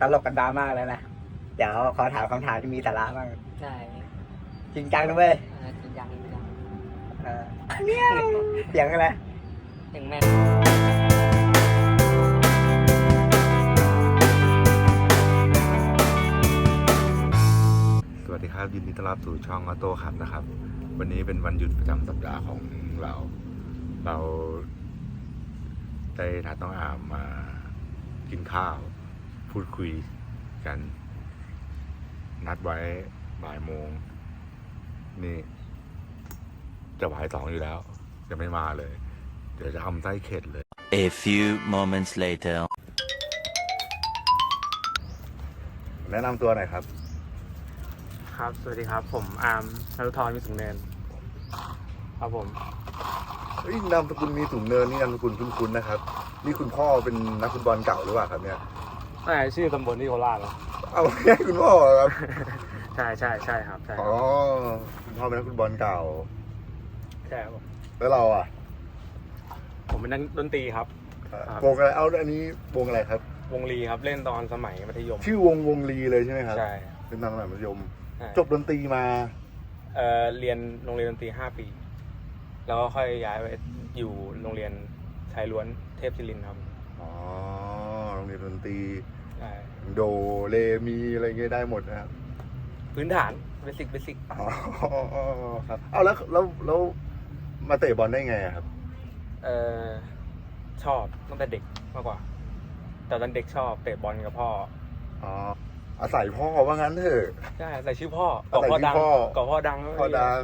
ตลกกันดราม่ากเลยนะ เดี๋ยวขอถามคำถามที่มีสาระบ้าง ใช่จริงจังนะเว้ยเออจริงจังจริงจังเออเนี่ยเสียงอะไร ถึงแม่นสวัสดีครับยินดีต้อนรับสู่ช่องออโต้ครับนะครับ วันนี้เป็นวันหยุดประจำสัปดาห์ของเรา เราได้นัดน้องอามมากินข้าว พูดคุยกัน นัดไว้บ่ายโมง นี่ จะบ่ายสองอยู่แล้วยังไม่มาเลย เดี๋ยวจะทำไส้เข็ดเลย A few moments later. แนะนำตัวหน่อยครับ ครับ สวัสดีครับ ผมอาร์มนรุทรมิสุงเนิน ครับผมเฮ้ยนามสกุลมีสูงเนินนี่นามสกุลคุ้นๆนะครับ นี่คุณพ่อเป็นนักฟุตบอลเก่าหรือเปล่าครับเนี่ย อ่าชื่อตำบลที่โคราชเหรอเอาไม่ใช่คุณพ่อเหรอครับใช่ใช่ใช่ครับใช่อ๋อคุณพ่อเป็นนักฟุตบอลเก่า ใช่ครับผมแล้วเราอะผมเป็นนักดนตรีครับ ครับ วงอะไรเอาอันนี้วงอะไรครับ วงลีครับเล่นตอนสมัยมัธยมชื่อวงวงลีเลยใช่ไหมครับใช่เป็นตอนสมัยมัธยม ใช่จบดนตรีมา เอ่อเรียนโรงเรียนดนตรีห้าปี แล้วก็ค่อยย้ายไปอยู่โรงเรียนชายล้วนเทพศิรินทร์ครับ อ๋อโรงเรียนดนตรีใช่ โดเลมีอะไรเงี้ยได้หมดนะครับพื้นฐานเบสิกเบสิกอ๋อครับเอาแล้วแล้วแล้วมาเตะบอลได้ไงอะครับ เอ่อชอบตั้งแต่เด็กมากกว่า แต่ตอนเด็กชอบเตะบอลกับพ่ออ๋ออาศัยพ่อว่างั้นเถอะ ใช่แต่ชื่อพ่อแต่ก่อพ่อดังชื่อพ่อก่อพ่อดังพ่อดัง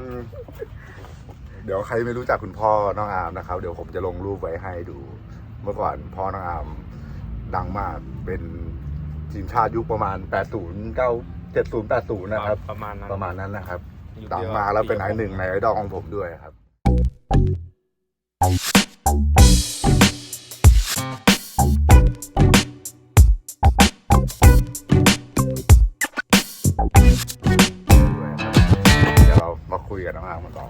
เดี๋ยวใครไม่รู้จักคุณพ่อน้องอามนะครับ เดี๋ยวผมจะลงรูปไว้ให้ดู เมื่อก่อนพ่อน้องอามดังมากเป็น ทีมชาติยุคประมาณ 80 9 70 80 นะครับ ประมาณนั้นประมาณนั้นนะครับ ยุคดังดียมาแล้วเป็นปีไอหนึ่งในไอดอลของผมด้วยครับ เดี๋ยวเรามาคุยกับน้องอามกันต่อ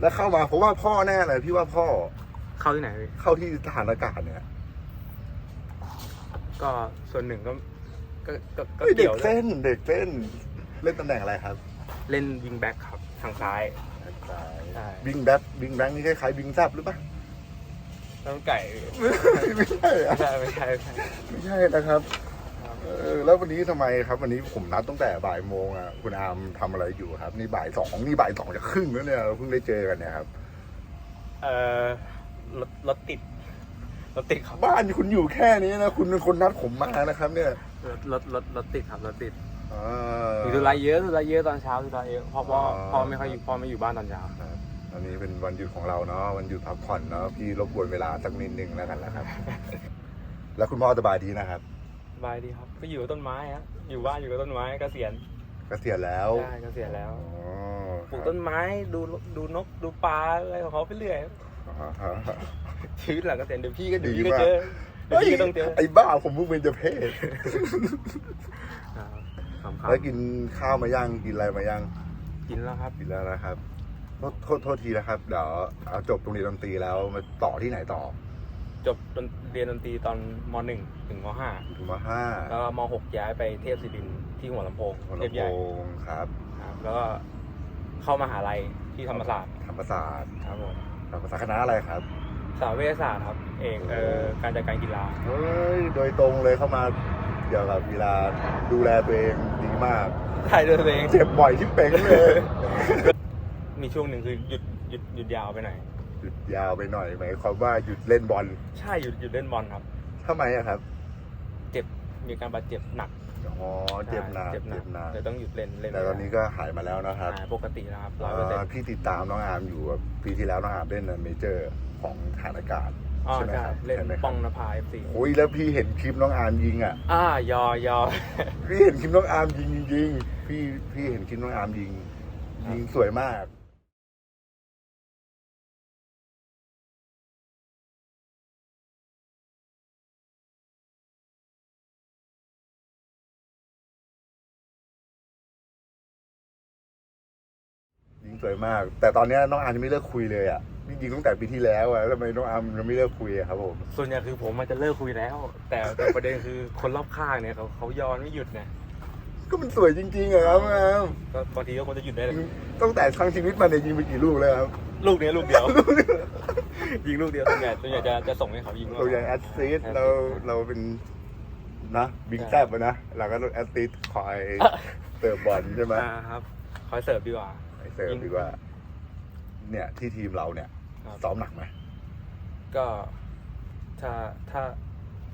แล้วเข้ามาผมว่าพ่อแน่เลยพี่ว่าพ่อเข้าที่ไหนพี่เข้าที่ทหารอากาศเนี่ย ก็ส่วนหนึ่งก็ก็ก็ก็เฮ้ยเด็เกี่กยวด้วยเส้นเด็กเส้น เล่นตำแหน่งอะไรครับเล่นวิงแบ็คครับทางซ้าย ใช่ บิงแบ็คบิงแบ็คนี่คล้ายๆบิงซับหรือเปล่าต้นไก่ไม่ใช่อะไม่ใช่ไม่ใช่ไม่ใช่ ไม่ใช่นะครับเออแล้ววันนี้ทำไมครับ วันนี้ผมนัดตั้งแต่บ่ายโมงอะคุณอามทำอะไรอยู่ครับ นี่บ่ายสองนี่บ่ายสองจะครึ่งแล้วเนี่ยเราเพิ่งได้เจอกันเนี่ยครับ เอ่อรถรถติด รถติดครับบ้านคุณอยู่แค่นี้นะ คุณเป็นคนนัดผมมานะครับ เนี่ยรถรถรถรถติดครับรถติดอ่มีาธุระเยอะธุระเยอะตอนเช้าธุระเยอะเพราะพ่ออ๋อ พ่อไม่ค่อยอยู่พ่อไม่อยู่บ้านตอนเช้าครับวันนี้เป็นวันหยุดของเราเนาะวันหยุดพักผ่อนเนาะพี่รบกวนเวลาสักนิดนึงแล้วกันนะครับ แล้วคุณพ่อสบายดีนะครับสบายดีครับก็อยู่กับต้นไม้ฮะอยู่บ้านอยู่กับต้นไม้เกษียณเกษียณแล้วใช่เกษียณแล้วอ๋อปลูกต้นไม้ดูดูนกดูปลาอะไรของเขาไปเรื่อย อ่าฮะ ชีวิตหลังเกษียณเดี๋ยวพี่ก็เดี๋ยวพี่ดีก็มากเจอเดี๋ยวพี่ก็ต้องเจอไอ้บ้าผมเพิ่งเป็นเจเพศอ่าขำแล้วกินข้าวมายังกินอะไรมายังๆกินแล้วครับกินแล้วนะครับโทษโทษโทษทีนะครับเดี๋ยวเอาจบตรงเรียนดนตรีแล้วมาต่อที่ไหนต่อ จบดนเรียนดนตรีตอนม .1 ถึงมถึงมาห้า .5 แล้วก็ม .6 ย้ายไปเทพศิรินทร์ที่หัวลำโพงหัวเทพลำใหโพญ่งครับครับแล้วก็เข้ามหาลัยที่ธรรมศาสตร์ธรรมศาสตร์ครับผมธรรมศาสตร์คณะอะไรครับ สาวเวชศาสตร์ครับ เอกเอ่อการจัดการกีฬา เฮ้ยโดยตรงเลยเข้ามาเกี่ยวกับกีฬาดูแลตัวเองดีมาก ถ่ายด้วยตัวเองเจ็บบ่อยที่เป่งเลย มีช่วงหนึ่งคือหยุดหยุดหยุดยาวไปหน่อยหยุดยาวไปหน่อยหมายความว่าหยุดเล่นบอลใช่หยุดหยุดเล่นบอลครับ ทำไมอะครับ เจ็บมีการบาดเจ็บหนักอ๋อ เจ็บหนักเจ็บหนัเจ็กบหนักเลยต้องหยุดเล่นเล่นแต่ตอนนี้ก็หายมาแล้วนะครับหายปกติแล้วครับร้อยเปอร์เซ็นอ่าต์ พี่ติดตามน้องอาร์มอยู่แบบปีที่แล้วน้องอาร์มเล่นเมเจอร์ ของฐานอากาศอ๋อใช่ไหมใช่ครับเล่นใช่ไหมครับป้องนภาเอฟซีโอ้ยแล้วพี่เห็นคลิปน้องอาร์มยิงอะ อ่ายอยอ พี่เห็นคลิปน้องอาร์มยิงจริงๆพี่พี่เห็นคลิปน้องอาร์มยิงยิงสวยมากยิงสวยมาก แต่ตอนเนี้ยน้องอาร์มยังไม่เลิกคุยเลยอะ จริงๆตั้งแต่ปีที่แล้วอะแล้วทำไมน้องอาร์มยังไม่เลิกคุยอะครับผมส่วนใหญ่คือผมมันจะเลิกคุยแล้ว แต่แต่ประเด็นคือคนรอบข้างเนี่ยเขาเขาย้อนไม่หยุดเนี่ยก็มันสวยจริงๆอะครับอาร์มก็บางทีก็ควรจะหยุดได้เลยตั้งแต่ครั้งชีวิตมาเนี่ยยิงไปกี่ลูกแล้วครับลูกเนี้ยลูกเดียวยิงลูกเดียวส่วนใหญ่ส่วนใหญ่จะจะส่งให้เขายิงมกกเราว่า อย่างแอดซิสเราเราเป็นนะบิงแซบอะนะเราก็ต้องแอดซิสคอยเติมบอลใช่ไหมอ่าครับ คอยเสิร์ฟดีกว่าไอเติมดีกว่า เนี่ยที่ทีมเราเนี่ยครับ ซ้อมหนักไหมก็ถ้าถ้า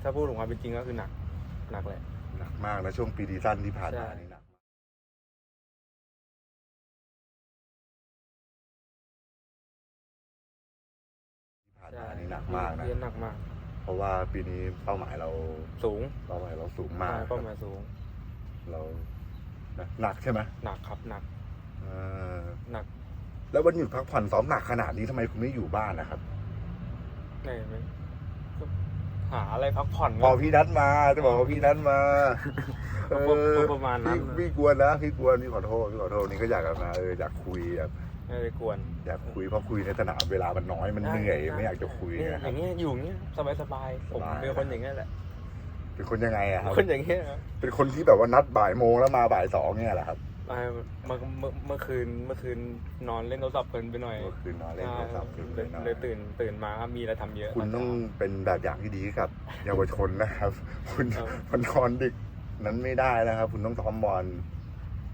ถ้าพูดถึงความเป็นจริงก็คือหนักหนักแหละ หนักมากนะช่วงปีดีสั้นที่ผ่านมาใช่ นี่หนักที่ผ่านมานี่หนักมากนะเรียนหนักมาก เพราะว่าปีนี้เป้าหมายเราสูงเป้าหมายเราสูงมากเป้าหมายสูง เรานะหนักใช่ไหมหนักครับหนักเออหนัก แล้ววันหยุดพักผ่อนซ้อมหนักขนาดนี้ทำไมคุณไม่อยู่บ้านนะครับไม่ไม่ก็หาอะไรพักผ่อนพอพี่นัดมาจะบอกว่าพี่นัดมาก็ก็ประมาณนั้นพี่พี่กวนนะพี่กวนพี่ขอโทษพี่ขอโทษนี่ก็อยากจะมาเอออยากคุยอยากไม่ได้กวนอยากคุยเพราะคุยในสนามเวลามันน้อยมันเหนื่อยไม่อยากจะคุยเนี่นะคอรับ ย่างเงี้ยอยู่อย่างเงี้ยสบายสบายๆผมสบาย เป็นคนอย่างเงี้ยแหละเป็นคนยังไงอะครับ คนอย่างเงี้ยครับเป็นคนที่แบบว่านัดบ่ายโมงแล้วมาบ่ายสองเนี่ยแหละครับ ไม่เมื่อเมื่อเมื่อคืนเมื่อคืนนอนเล่นโทรศัพท์เพลินไปหน่อยเมื่อคืนนอนเล่นโทรศัพท์ใช่เลยนะเลยตื่นตื่นมามีอะไรทำเยอะคุณต้องเป็นแบบอย่างที่ดีให้กับ เยาวชนนะครับ คุณครับมันนอนดึกนั้นไม่ได้นะครับ คุณต้องซ้อมบอล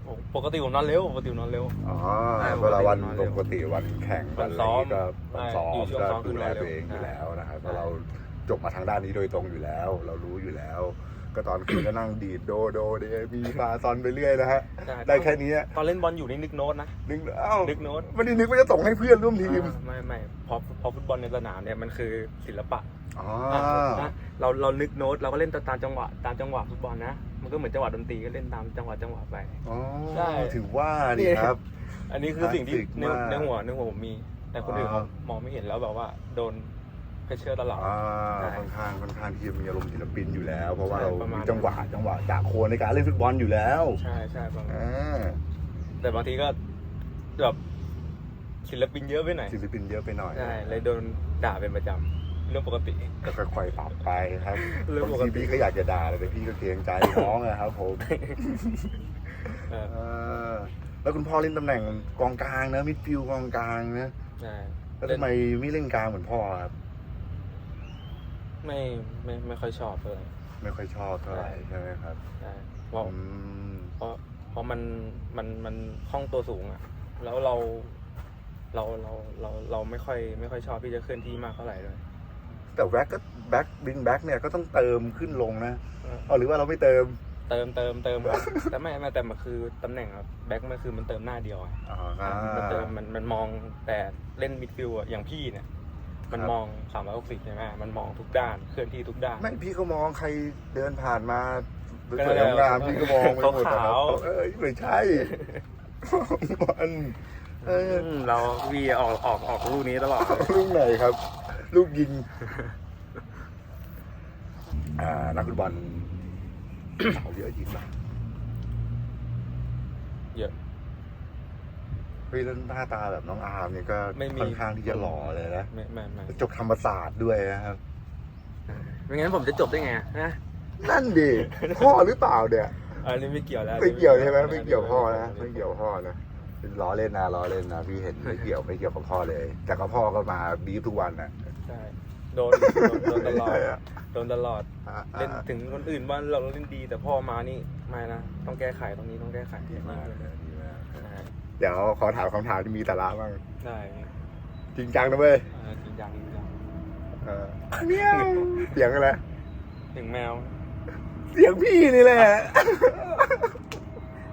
ผมปกติผมนอนเร็วปกติผมนอนเร็ว อ๋อใช่เวลาวันปกตินอนเร็วปกติวันแข่งวัวันนอะไรซ้อมก็วันซ้อใช่อยู่มช่วงก็ซ้อมดูแลคือตัวเองอยู่ใช่แล้วนะครับเพใช่ราะเราจบมาทางด้านนี้โดยตรงอยู่แล้ว เรารู้อยู่แล้ว ก็ตอนคืนก็นั่งดีดโดโดเดมีปลาซอนไปเรื่อยนะฮะใช่ได้แค่นี้ตอนเล่นบอลอยู่นี่นึกโน้ตนะนึกเอ้านึกโน้ตไม่ได้นึกว่าจะส่งให้เพื่อนร่วมทีมอ่าไม่ไม่พอพอฟุตบอลในสนามเนี่ยมันคือศิลปะอ๋อนะเราเรานึกโน้ตเราก็เล่นตามจังหวะตามจังหวะฟุตบอลนะมันก็เหมือนจังหวะดนตรีก็เล่นตามจังหวะจังหวะไปอ๋อใช่ถือว่าดีครับ อันนี้คือสิ่งที่คลาสสิกในมากในหัวในหัวผมมี แต่คนอื่นอ่าเขามองไม่เห็นแล้วแบบว่าโดน เพชเชอร์ตลอด อ่าใช่ค่อนข้างค่อนข้างที่จะมีอารมณ์ศิลปินอยู่แล้ว เพราะว่าใช่เราประมาณ มีจังหวะจังหวะจากโคนในการเล่นฟุตบอลอยู่แล้วใช่ใช่ประมาณอ่าแต่บางทีก็แบบศิลปินเยอะไปหน่อยศิลปินเยอะไปหน่อยใช่เลยโดนด่าเป็นประจำเรื่องปกติ ก็ค่อยๆปรับไปครับเรื่องบางปกทีติพี่ก็อยากจะด่าแต่พี่ก็เกรงใจน้องนะครับผม เออเออแล้วคุณพ่อเล่นตำแหน่งกองกลางนะมิดฟิลด์กองกลางนะใช่แล้วทำไมไม่เล่นกลางเหมือนพ่อครับ ไม่ไม่ไม่ค่อยชอบเลยไม่ค่อยชอบเท่าไหร่ใช่ไหมครับใช่เพราะอืมเพราะเพราะมันมันมันคล่องตัวสูงอะแล้วเราเราเราเราเราไม่ค่อยไม่ค่อยชอบที่จะเคลื่อนที่มากเท่าไหร่เลยแต่แบ็กก็แบ็กบิงแบ็กเนี่ยก็ต้องเติมขึ้นลงนะเออเอาหรือว่าเราไม่เติมเติมเติมเติมครับ แต่ไม่ไม่แต่มันคือตำแหน่งครับแบ็คมันคือมันเติมหน้าเดียวอะอ๋ออ่ามันเติมมันมันมองแต่เล่นมิดฟิลด์อะอย่างพี่เนี่ย มันครับมองสามร้อยหกสิบใช่ไหมมันมองทุกด้านเคลื่อนที่ทุกด้าน ไม่พี่ก็มองใครเดินผ่านมาสก็วยแล้วๆงามๆพี่ก็มองไปหมดนะคขารับวเอ้ยไม่ใช่มันเอออืมเราวีออกออกออกลูกนี้ตลอดลูกไหนครับ ลูกยิง อ่านักฟุตบอลเขาเยอะจริงป่ะเยอะ เฮ้ยแล้วหน้าตาแบบน้องอาร์มเนี่ยก็ไม่มี ค่อนข้างที่จะหล่อเลยนะ ไม่ไม่ไม่จบธรรมศาสตร์ด้วยนะครับ ไม่งั้นผมจะจบได้ไงนะนั่นดิพ่อหรือเปล่าเนี่ยอันนี้ไม่เกี่ยวแล้วไม่เกี่ยวใช่ไหมไม่เกี่ยวพ่อนะไม่เกี่ยวพ่อนะเป็นล้อเล่นนะล้อเล่นนะพี่เห็นไม่เกี่ยวไม่เกี่ยวกับพ่อเลย แต่ก็พ่อก็มาบีบทุกวันนะใช่โดนโดนโดนตลอดโดนตลอดอ่าเล่นถึงคนอื่นว่าเราเล่นดี แต่พ่อมานี่ไม่นะต้องแก้ไขตรงนี้ต้องแก้ไขดีมากเลยดีมากได้ เดี๋ยวขอถามคำถามที่มีสาระบ้างได้จริงจังนะเว้ยเออจริงจังจริงจังเออเนี่ยเสียงอะไรถึงแมวเสียงพี่นี่แหละ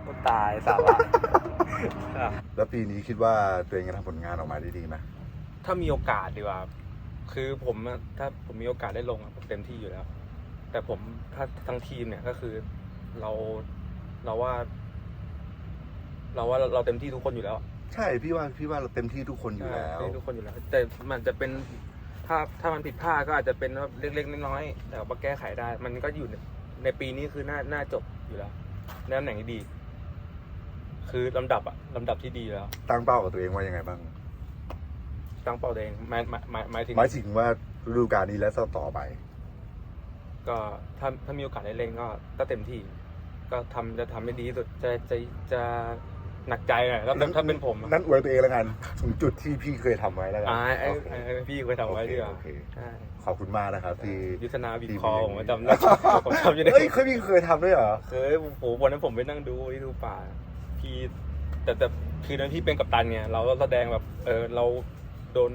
ก็ตายสาระอะแล้วปีนี้คิดว่าตัวเองจะทำผลงานออกมาได้ดีไหมถ้ามีโอกาสดีกว่า คือผมอะถ้าผมมีโอกาสได้ลงอะผมเต็มที่อยู่แล้ว แต่ผมถ้าทั้งทีมเนี่ยก็คือเราเราว่า เราว่าเราเต็มที่ทุกคนอยู่แล้วใช่พี่ว่าพี่ว่าเราเต็มที่ทุกคนอยู่แล้ว เต็มที่ทุกคนอยู่แล้ว แต่มันจะเป็นถ้าถ้ามันผิดพลาดก็อาจจะเป็นว่าเล็กๆน้อยๆแต่ว่าแก้ไขได้ มันก็อยู่ในในปีนี้คือน่าน่าจบอยู่แล้วในตำแหน่งที่ดี คือลำดับอะลำดับที่ดีอยู่แล้ว ตั้งเป้ากับตัวเองว่ายังไงบ้างตั้งเป้าตัวเองหมายหมายหมายหมายถึงหมายถึงว่าฤดูกาลนี้และต่อไป ก็ถ้าถ้ามีโอกาสได้เล่นก็ก็เต็มที่ ก็ทำจะทำให้ดีที่สุดจะจะจะ หนักใจหน่อยถ้าเป็นถ้าเป็นผมอะนั่นอวยตัวเองแล้วกันถึงจุดที่พี่เคยทำไว้แล้วกัอ่าไอ้โอเคไอ้ไอ้พี่เคยทำไว้ดีกว่าโอเคใช่ขอบคุณมากนะครับที่ยุทธนาบิดที่คอมีผมก็จำได้ผมจำอยู่ได้เฮ้ยเคยพี่เคยทำด้วยเหรอ เคยโอ้โหวันนั้นผมไปนั่งดูที่ดูป่า พี่แต่แต่คือนั้นพี่เป็นกัปตันไงเราก็แสดงแบบเออเราโดน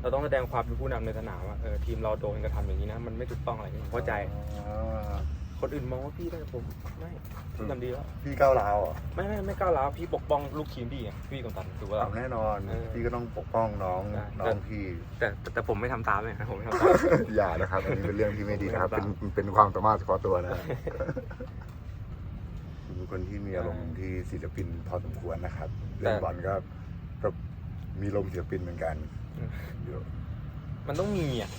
เราต้องแสดงความเป็นผู้นำในสนามว่าเออทีมเราโดนกระทำอย่างนี้นะมันไม่ถูกต้องอะไรอย่างเงี้ยผมเข้าใจ อ่า คนอื่นมองว่าพี่ได้ผมไม่พี่ทำดีแล้ว พี่ก้าวร้าวเหรอไม่ไม่ไม่ก้าวร้าวพี่ปกป้องลูกทีมพี่ไงพี่กัปตันถือว่าเอาแน่นอนเออพี่ก็ต้องปกป้องน้องได้ น้องพี่ แต่แต่แต่ผมไม่ทำตามเลยนะผมไม่ทำตาม อย่านะครับ อันนี้เป็นเรื่องที่ไม่ดีนะครับไม่เป็นครับเป็นความสามารถเฉพาะตัวนะเป็นคนที่มีอารมณ์ที่ศิลปินพอสมควรนะครับเล่นบอลก็ก็มีลมณ์ศิลปินเหมือนกัน มันต้องมีอะ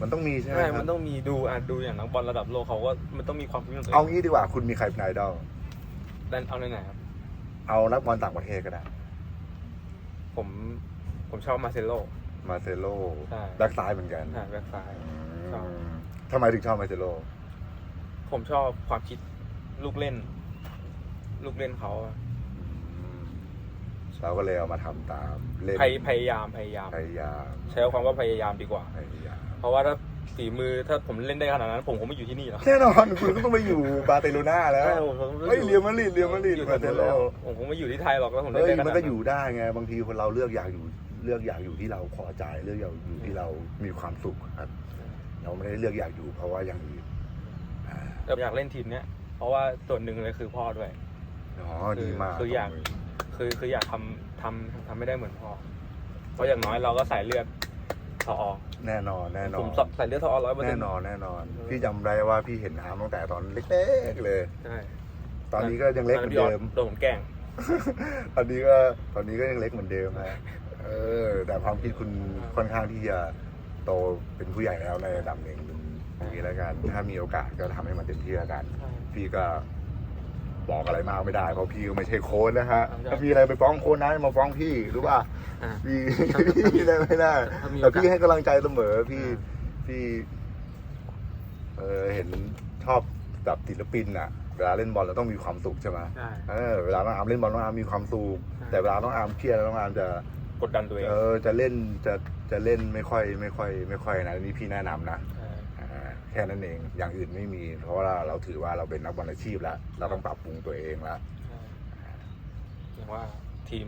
มันต้องมีใช่ไหมใช่ครัมันบต้องมีดูอะดูอย่างนักบอลระดับโลกเขาก็มันต้องมีความคิดของตัวเอเอางงี้ดีกว่าคุณมีใครเป็นไอดอลแลนเอาไหนๆครับ เอานักบอลต่างประเทศก็ได้ผมผมชอบมาเซโล มาเซโลใช่ แบ็กซ้ายเหมือนกันใช่แบ็คซ้าย ชอบอืมทำไมถึงชอบมาเซโลผมชอบความคิดลูกเล่น ลูกเล่นเขาอะเราก็เลยเอามาทำตามเล่นพยพยายามพยายาม พยายามใช้ความว่าพยายามดีกว่า พยายาม เพราะว่าถ้าฝีมือถ้าผมเล่นได้ขนาดนั้น ผมคงไม่อยู่ที่นี่หรอกแน่นอนคุณก็ต้องไปอยู่บาร์เซโลนาแล้วใช่ผมผมเฮ้ยเรียวมาดริดเรียวมาดริดอยู่มาเซโลแล้วผมคงไม่อยู่ที่ไทยหรอกแล้วผมเล่นเฮ้ยได้ขนาดมันนั้นก็อยู่ได้ไงบางทีคนเราเลือกอยากอยู่เลือกอยากอยู่ที่เราพอใจเลือกอยากอยู่ที่เรามีความสุขครับเราไม่ได้เลือกอยากอยู่เพราะว่าอย่างอื่นอ่าแต่อยากเล่นทีมเนี้ยเพราะว่าส่วนหนึ่งเลยคือพ่อด้วย อ๋อดีมากคืออยาก คือคืออยากทำทำทำไม่ได้เหมือนพ่อเพราะอย่างน้อยเราก็ใส่เลือด ทอแน่นอนแน่นอผมนใส่เลือดทอร้อยเปอร์เซ็แน่นต์นอนแน่นอน พี่จำได้ว่าพี่เห็นน้ำตั้งแต่ตอนเล็กๆเลย ใช่ตอนนี้ก็ยังเล็กเหมือนเดิม โดนผมแกล้งตอนนี้ก็ตอนนี้ก็ยังเล็กเหมือนเดิมฮะเออ แต่ความคิดคุณค่อนข้างที่จะโตเป็นผู้ใหญ่แล้วในระดับหนึ่งอย่างนี้แล้วกัน ถ้ามีโอกาสก็ทำให้มันเต็มที่แล้วกัน พี่ก็ บอกอะไรมากไม่ได้เพราะพี่ก็ไม่ใช่โค้ชนะฮะใช่ถ้ามีอะไรไปฟ้องโค้ชนะมาฟ้องพี่รู้ป่ะอ่าพี่พี่ได้ไม่ได้ถ้ามีโอกาสแต่พี่ให้กำลังใจเสมอพี่อ่าพี่เออเห็นชอบแบบศิลปินอะเวลาเล่นบอลเราต้องมีความสุขใช่ไหมใช่เออเวลาน้องอาร์มเล่นบอลน้องอาร์มมีความสุขใช่แต่เวลาน้องอาร์มเครียดแล้วน้องอาร์มจะกดดันตัวเอง เออ จะเล่น จะ จะเล่นไม่ค่อย ไม่ค่อย ไม่ค่อยนะอันนี่พี่แนะนำนะใช่อ่า แค่นั้นเอง อย่างอื่นไม่มี เพราะว่าเราถือว่าเราเป็นนักบอลอาชีพแล้ว เราต้องปรับปรุงตัวเองแล้วใช่อย่างว่าทีม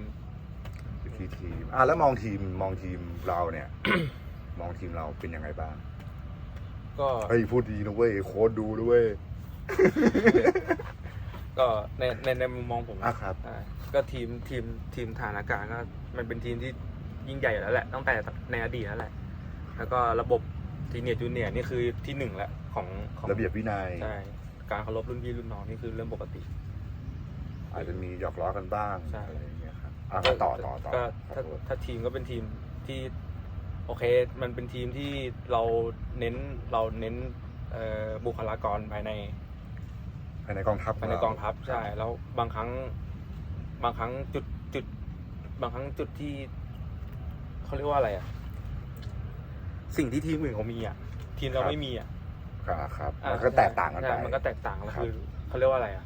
ที่ทีมอะแล้วมองทีมมองทีมเราเนี่ย มองทีมเราเป็นยังไงบ้าง ก็เฮ้ยพูดดีนะเว้ยโค้ดดูด้วยก็ในในในมุมมองผมอะนะครับ อ่าก็ทีมทีมทีมฐานอากาศก็มันเป็นทีมที่ยิ่งใหญ่อยู่แล้วแหละตั้งแต่ในอดีตแล้วแหละ แล้วก็ระบบ ทีเนียร์จูเนียร์นี่คือที่หนึ่งแล้วของของระเบียบวินัย ใช่การเคารพรุ่นพี่รุ่นน้องนี่คือเรื่องปกติ อาจจะมีหยอกล้อกันบ้างใช่ อะไรอย่างเงี้ยครับอะต่อต่อต่อก็ขอถ้าโทษถ้าทีมก็เป็นทีมที่ โอเค มันเป็นทีมที่เราเน้นเราเน้นเอ่อบุคลากรภายใน ภายในกองทัพภายในกองทัพใช่แล้วบางครั้ง บางครั้งจุดจุด บางครั้งจุดที่เขาเรียกว่าอะไรอะ สิ่งที่ทีมอื่นเขามีอะทีมเราไม่มีอะครับครับอะมันก็แตกต่างกันไปใช่มันก็แตกต่างแล้วครับคือเขาเรียกว่าอะไรอะ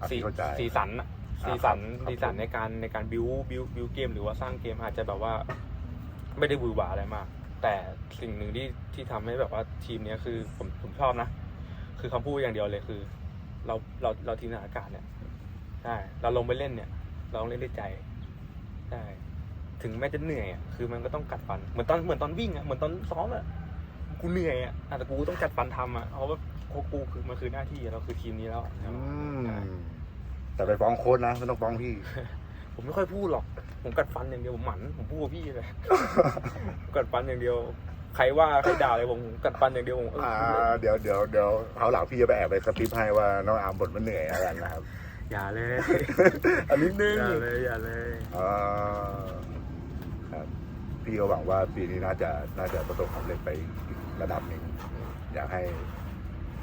อะสีพี่เข้าใจสีสันอะอ่าสีสันครับสีสันผมในการในการบิวบิวบิวเกม หรือว่าสร้างเกมอาจจะแบบว่า ไม่ได้บือหวาอะไรมาก แต่สิ่งหนึ่งที่ที่ทำให้แบบว่าทีมเนี้ยคือผมผมชอบนะ คือคำพูดอย่างเดียวเลยคือ เราเราเราทีมทหารอากาศเนี่ยใช่เราลงไปเล่นเนี่ย เราต้องเล่นด้วยใจใช่ ถึงแม้จะเหนื่อยอะคือมันก็ต้องกัดฟันเหมือนตอนเหมือนตอนวิ่งอะเหมือนตอนซ้อมอะกูเหนื่อยอะอะแต่กูต้องกัดฟันทำอะเพราะว่าเพราะกูคือมันคือหน้าที่เราคือทีมนี้แล้วอะอืมใช่แต่ไปฟ้องโค้ดนะไม่ต้องฟ้องพี่ ผมไม่ค่อยพูดหรอก ผมกัดฟันอย่างเดียวผมหมันผมพูดกับพี่เลย กัดฟันอย่างเดียว ใครว่าใครด่าอะไรผมผมกัดฟันอย่างเดียวผมเอออ่าพูดเลยเดี๋ยวเดี๋ยวเดี๋ยวเขาหลังพี่จะไปแอบไปกระติบให้ว่าน้องอาร์มบ่นมันเหนื่อยอะไรนะครับ อย่าเลย อันนี้นึงอย่าเลยอย่าเลย อ่าครับ พี่ก็หวังว่าปีนี้น่าจะน่าจะประสบความสำเร็จไปอีกระดับหนึ่งอยากให้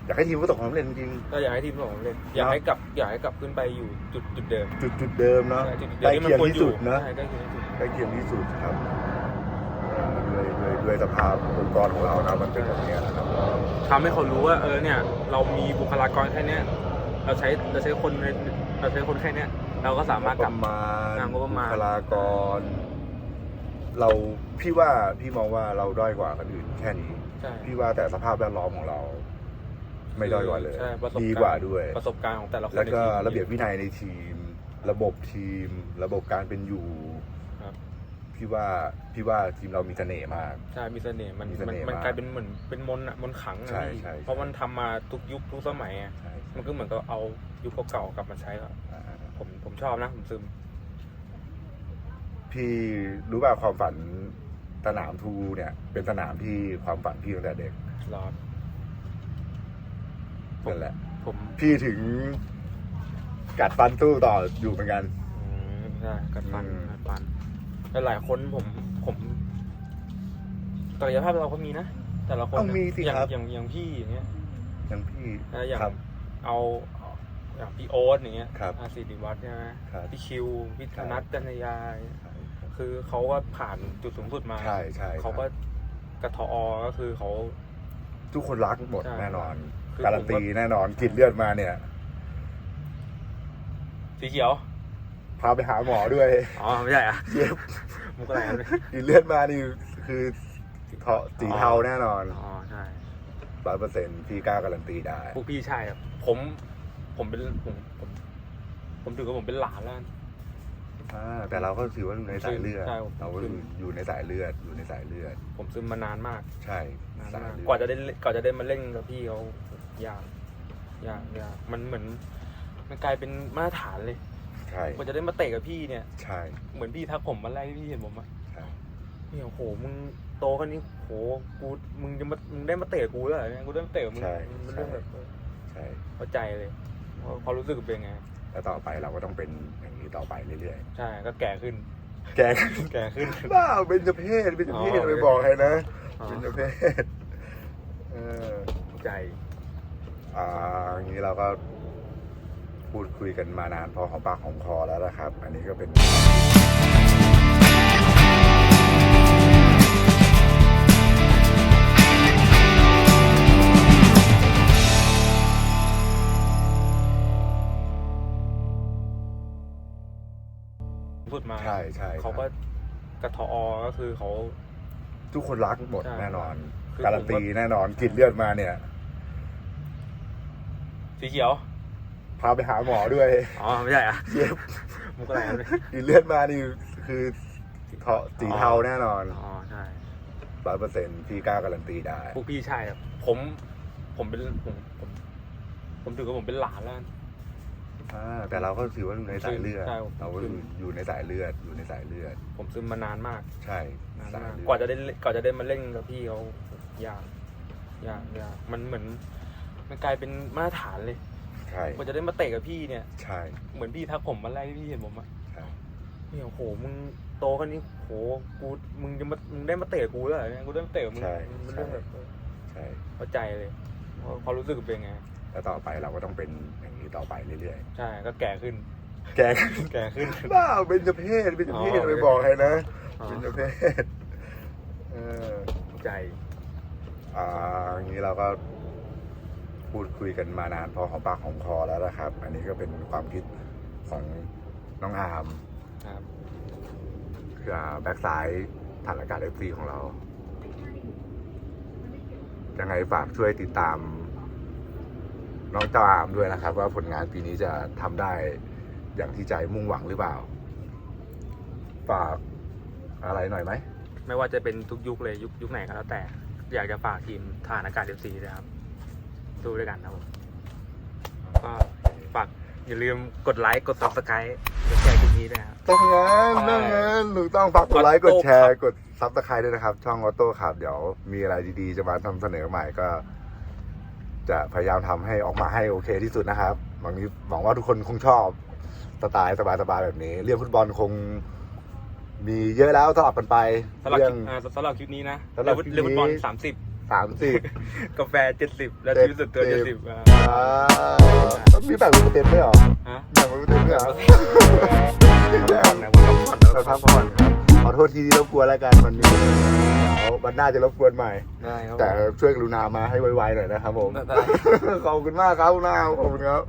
อยากให้ทีมประสบความสำเร็จจริงก็อยากให้ทีมของเล่นอยากให้กลับอยากให้กลับขึ้นไปอยู่จุดจุดเดิมๆจุดจุดเดิมเนาะใช่จุดใกล้เดิมที่มัเคียงควรที่อยู่สุดนะ ใช่ใกล้เคียงที่สุด ใกล้เคียงที่สุดครับด้วยสภาพองค์กรของเรานะมันเป็นแบบเนี้ยนะครับ ทำให้เขารู้ว่าเออเนี่ยเรามีบุคลากรแค่เนี้ยเราใช้เราใช้คนในเราใช้คนแค่เนี้ยเราก็สามารถปกลับระมาณงานงบประมาณ บุคลากร เราพี่ว่าพี่มองว่าเราด้อยกว่าคนอื่นแค่นี้ ใช่พี่ว่าแต่สภาพแวดล้อมของเรา ไม่ด้อยกว่าเลย ใช่ประสบดีรณ์กว่าด้วย ประสบการณ์ของแต่ละคนแล้วก็ในทีม ระเบียบวินัยในทีม ระบบทีม ระบบการเป็นอยู่ครับ พี่ว่าพี่ว่าทีมเรามีเสน่ห์มาก ใช่มีเสน่ห์มันมีเสมันน่ห์มันมากกลายเป็นเหมือนเป็นมนต์อะมนต์ขลังอะใช่พี่ใช่เพราะมันทำมาทุกยุคทุกสมัยอะใช่มันก็เหมือนกับเอายุคเก่าๆกลับมาใช้อะอ่าผมผมชอบนะผมซึม พี่รู้ป่ะความฝันสนามทูเนี่ย เป็นสนามที่ความฝันพี่ตั้งแต่เด็กรอนั่นแหละ ผมพี่ถึงกัดฟันสู้ต่ออยู่เหมือนกัน อืมใช่กัดฟันอืม กัดฟันแต่หลายคนผมผมศักยภาพเราก็มีนะแต่ละคนต้องมีสิอย่างครับ อย่างอย่างพี่อย่างเงี้ยอย่างพี่แล้วอย่างครับเอาเอาอย่างพี่โอ๊ตอย่างเงี้ยครับอาศิริวัฒน์ใช่ไหมครับ พี่คิวพี่ครับธนัทจันยาคื อเขาก็ผ่านจุดสูงสุดมาใช่ใช่เขาก็กระทอก็คือเขา ทุกคนรักหมดใช่แน่นอน คือการันตีผมก็แน่นอนกลินเลือดมาเนี่ย สีเขียว พาไปหาหมอด้วย อ๋อไม่ใช่อะเย็บมุกอะไรนะกลินเลือดมานี่คือเทาสีเทาแน่นอนอ๋อใช่ร้อยเปอร์เซ็นต์พี่กล้าการันตีได้พวกพี่ใช่ครับผม ผมเป็นผมผม ผมถือว่าผมเป็นหลานแล้วกัน อ่าแต่เราก็ถือว่าอยู่ในสายเลือด ใช่ผมเราก็อยู่อยู่ในสายเลือดอยู่ในสายเลือด ผมซึมมานานมากใช่นานสายมากเลือดกว่าจะได้กว่าจะได้มาเล่นกับพี่เขายากยากยากมันเหมือน มันกลายเป็นมาตรฐานเลยใช่กว่าจะได้มาเตะกับพี่เนี่ย ใช่เหมือนพี่ทักผมมาแรกที่พี่เห็นผมอะใช่เนี่ยโอ้โหมึงโตขนาดนี้โหกูมึงจะมามึงได้มาเตะกูแล้วเหรอเนี่ยกูได้มาเตะกับมึงใช่มันเรื่องแบบใช่เข้าใจเลยว่าความรู้สึกเป็นไง แล้วต่อไปเราก็ต้องเป็นอย่างนี้ต่อไปเรื่อยใช่ก็แก่ขึ้น ๆ แกขึ้นแก่ขึ้น บ้าเป็นจะเพศเป็นจะเพศอ๋อ ไปบอกใครนะอ๋อเป็นจะเพศเออเข้าใจอ่าอย่างนี้เราก็พูดคุยกันมานานพอของปากของคอแล้วนะครับ อันนี้ก็เป็น พูดมาใช่ใช่เขาก็กระทอก็คือเขา ทุกคนรักหมดใช่แน่นอน คือการันตีผมก็แน่นอนกลินเลือดมาเนี่ย สีเขียวพาไปหาหมอด้วย อ๋อไม่ใช่อะเย็บ มุกอะไรนะกลินเลือดมานี่คือเทาสีเทาแน่นอนอ๋อใช่ ร้อยเปอร์เซ็นต์พี่กล้าการันตีได้ พวกพี่ใช่ครับผมผมเป็นผมผมผมถือว่าผมเป็นหลานแล้วกัน อ่าแต่เราก็ถือว่าอยู่ในสายเลือด ใช่ผม เราก็อยู่อยู่ในสายเลือดอยู่ในสายเลือด ผมซึมมานานมากใช่นานสายมากเลือดกว่าจะได้กว่าจะได้มาเล่นกับพี่เขายากยากยากมันเหมือน มันกลายเป็นมาตรฐานเลยใช่กว่าจะได้มาเตะกับพี่เนี่ย ใช่เหมือนพี่ทักผมมาแรกที่พี่เห็นผมอะใช่เนี่ยโอ้โหมึงโตขนาดนี้โหกูมึงจะมามึงได้มาเตะกูแล้วเหรอเนี่ยกูได้มาเตะกับมึงใช่มันเรื่องแบบใช่เข้าใจเลยว่าความรู้สึกเป็นไง แล้วต่อไปเราก็ต้องเป็นอย่างนี้ต่อไปเรื่อยใช่ก็แก่ขึ้น ๆ แกขึ้นแก่ขึ้น บ้าเป็นจะเพศเป็นจะเพศอ๋อ ไปบอกใครนะอ๋อเป็นจะเพศเออเข้าใจอ่าอย่างนี้เราก็พูดคุยกันมานานพอของปากของคอแล้วนะครับ อันนี้ก็เป็นความคิดของน้องอาร์มครับคือแบ็กซ้ายฐานอากาศเอฟซีของเรายังไงฝากช่วยติดตาม น้องเจ้าอาร์มด้วยนะครับ ว่าผลงานปีนี้จะทำได้อย่างที่ใจมุ่งหวังหรือเปล่าฝากอะไรหน่อยไหม ไม่ว่าจะเป็นทุกยุคเลยยุคยุคไหนก็แล้วแต่ อยากจะฝากทีมทหารอากาศเอฟซีนะครับ ดูด้วยกันครับผมก็ฝากอย่าลืมกดไลค์กด subscribe กดแชร์คลิปนี้ด้วยนะครับต้องงั้นใช่ต้องงั้นหนูต้องฝากกดไลค์กดแชครัร์บกดซับสไครต์ด้วยนะครับ ช่องออโต้ครับ เดี๋ยวมีอะไรดีๆ จะมาทำเสนอใหม่ก็ จะพยายามทำให้ออกมาให้โอเคที่สุดนะครับหวังนี้หวังว่าทุกคนคงชอบสไตล์สบายๆแบบนี้ เรื่องฟุตบอลคงมีเยอะแล้วสลับกันไปสำหรับเรื่คลิปอ่าสำหรับคลิปนี้นะสำหรับคลิปนี้เรือฟุตบอลสามสิบสามสิบกาแฟเจ็ดสิบและชีวิตส่วนตัวเจ็เจ็ดดสิสิบบมีแบ่งเป็นเปอร์เซ็นต์ด้วยเหรอฮะแบ่งเป็นเปอร์เซ็นต์ด้วยเหรอพักผ่อนนะวันพักผ่อนเราพักผ่อนครับขอโทษทีที่รบกวนแล้วกันวันนี้ ยววันหน้าจะรบกวนใหม่ ได้ครับแต่ช่วยกรุณามาให้ไวๆหน่อยนะครับผม ได้ ขอบคุณมากครับคุณน้าขอบคุณครับ